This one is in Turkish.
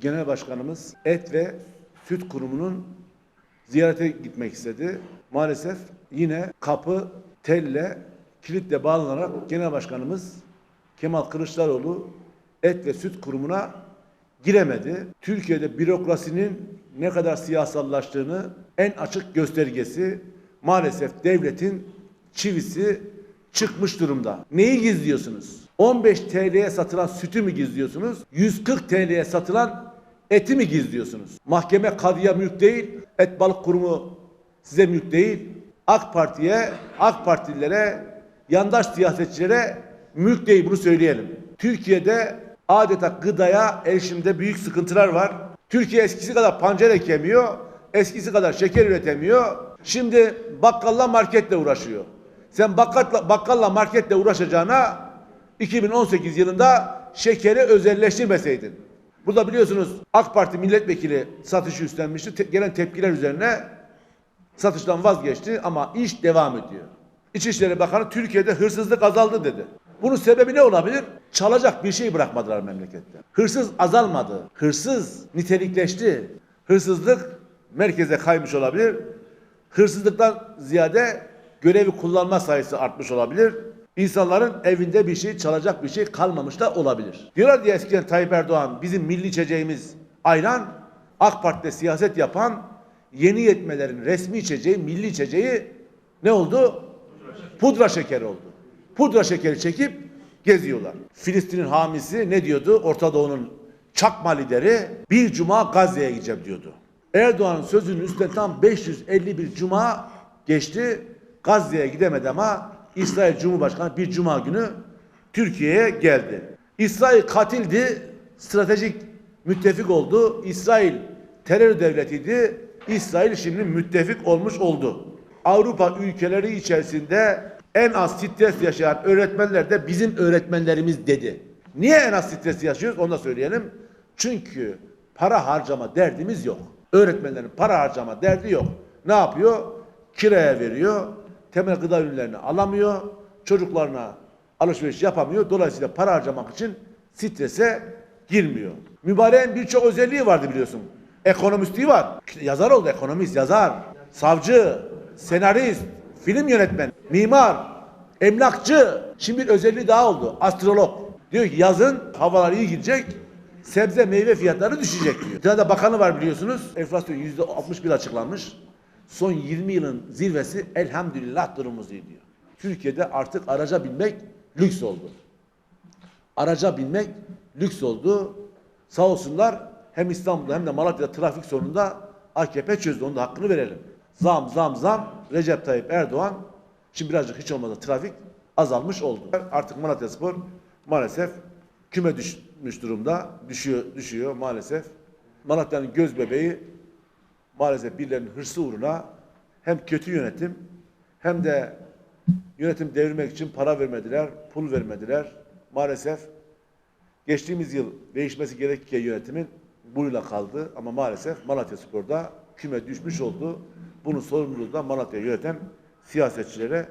Genel Başkanımız Et ve Süt Kurumu'nun ziyarete gitmek istedi. Maalesef yine kapı telle, kilitle bağlanarak Genel Başkanımız Kemal Kılıçdaroğlu Et ve Süt Kurumu'na giremedi. Türkiye'de bürokrasinin ne kadar siyasallaştığını en açık göstergesi maalesef devletin çivisi çıkmış durumda. Neyi gizliyorsunuz? 15 TL'ye satılan sütü mü gizliyorsunuz? 140 TL'ye satılan eti mi gizliyorsunuz? Mahkeme kadıya mülk değil, et balık kurumu size mülk değil. AK Parti'ye, AK Partililere, yandaş siyasetçilere mülk değil bunu söyleyelim. Türkiye'de adeta gıdaya erişimde büyük sıkıntılar var. Türkiye eskisi kadar pancar ekemiyor, eskisi kadar şeker üretemiyor. Şimdi bakkalla marketle uğraşıyor. Sen bakkalla, bakkalla marketle uğraşacağına 2018 yılında şekeri özelleştirmeseydin. Burada biliyorsunuz AK Parti milletvekili satışı üstlenmişti. Te- gelen tepkiler üzerine satıştan vazgeçti ama iş devam ediyor. İçişleri Bakanı Türkiye'de hırsızlık azaldı dedi. Bunun sebebi ne olabilir? Çalacak bir şey bırakmadılar memlekette. Hırsız azalmadı. Hırsız nitelikleşti. Hırsızlık merkeze kaymış olabilir. Hırsızlıktan ziyade görevi kullanma sayısı artmış olabilir. İnsanların evinde bir şey çalacak bir şey kalmamış da olabilir. Diyorlar diye eskiden Tayyip Erdoğan bizim milli içeceğimiz ayran AK Parti'de siyaset yapan yeni yetmelerin resmi içeceği, milli içeceği ne oldu? Pudra şekeri oldu. Pudra şekeri çekip geziyorlar. Filistin'in hamisi ne diyordu? Orta Doğu'nun çakma lideri bir cuma Gazze'ye gideceğim diyordu. Erdoğan'ın sözünün üstüne tam 551 cuma geçti. Gazze'ye gidemedi ama İsrail Cumhurbaşkanı bir cuma günü Türkiye'ye geldi. İsrail katildi, stratejik müttefik oldu. İsrail terör devletiydi. İsrail şimdi müttefik olmuş oldu. Avrupa ülkeleri içerisinde en az stres yaşayan öğretmenler de bizim öğretmenlerimiz dedi. Niye en az stres yaşıyoruz onu da söyleyelim. Çünkü para harcama derdimiz yok. Öğretmenlerin para harcama derdi yok. Ne yapıyor? Kiraya veriyor. Temel gıda ürünlerini alamıyor. Çocuklarına alışveriş yapamıyor. Dolayısıyla para harcamak için strese girmiyor. Mübareğin birçok özelliği vardı biliyorsun. Ekonomistliği var. Yazar oldu ekonomist, yazar. Savcı, senarist, film yönetmen, mimar, emlakçı. Şimdi bir özelliği daha oldu. Astrolog. Diyor ki yazın havalar iyi gidecek. Sebze meyve fiyatları düşecek diyor. Bir tane bakanı var biliyorsunuz. Enflasyon yüzde 61 açıklanmış. Son 20 yılın zirvesi elhamdülillah iyi diyor. Türkiye'de artık araca binmek lüks oldu. Araca binmek lüks oldu. Sağ olsunlar hem İstanbul'da hem de Malatya'da trafik sorununda AKP çözdü. Onun da hakkını verelim. Zam zam zam Recep Tayyip Erdoğan şimdi birazcık hiç olmazsa trafik azalmış oldu. Artık Malatya Spor maalesef küme düşmüş durumda. Düşüyor, düşüyor maalesef. Malatya'nın göz bebeği maalesef birilerinin hırsı uğruna hem kötü yönetim hem de yönetim devirmek için para vermediler, pul vermediler. Maalesef geçtiğimiz yıl değişmesi gerekirken yönetimin buyla kaldı ama maalesef Malatya Spor'da küme düşmüş oldu. Bunun sorumluluğu da Malatya yöneten siyasetçilere.